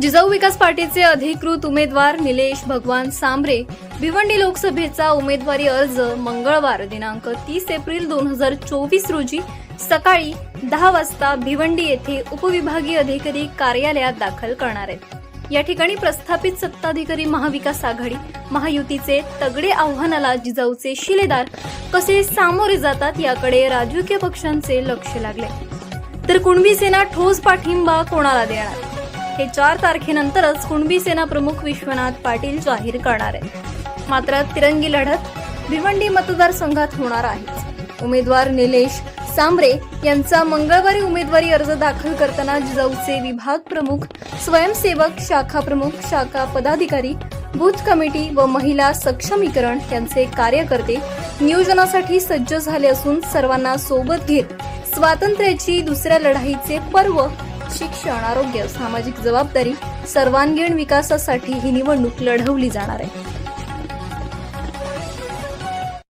जिजाऊ विकास पार्टीचे अधिकृत उमेदवार निलेश भगवान सांबरे भिवंडी लोकसभेचा उमेदवारी अर्ज मंगळवार दिनांक तीस एप्रिल दोन हजार चोवीस रोजी सकाळी दहा वाजता भिवंडी येथे उपविभागीय अधिकारी कार्यालयात दाखल करणार आहेत. या ठिकाणी प्रस्थापित सत्ताधिकारी महाविकास आघाडी महायुतीचे तगडे आव्हानाला जिजाऊचे शिलेदार कसे सामोरे जातात याकडे राजकीय पक्षांचे लक्ष लागले. तर कुणबी सेना ठोस पाठिंबा कोणाला देणार? हे चार तारखेनंतरच कुणबी सेना प्रमुख विश्वनाथ पाटील जाहीर करणार आहेत. मात्र तिरंगी लढत भिवंडी मतदारसंघात होणार आहे. उमेदवार निलेश सांबरे यांचा मंगळवारी उमेदवारी अर्ज दाखल करताना जिजाऊचे विभाग प्रमुख स्वयंसेवक शाखा प्रमुख शाखा पदाधिकारी बूथ कमिटी व महिला सक्षमीकरण यांचे कार्यकर्ते नियोजनासाठी सज्ज झाले असून सर्वांना सोबत घेत स्वातंत्र्याची दुसऱ्या लढाईचे पर्व शिक्षण आरोग्य सामाजिक जबाबदारी सर्वांगीण विकासासाठी ही निवडणूक लढवली जाणार आहे.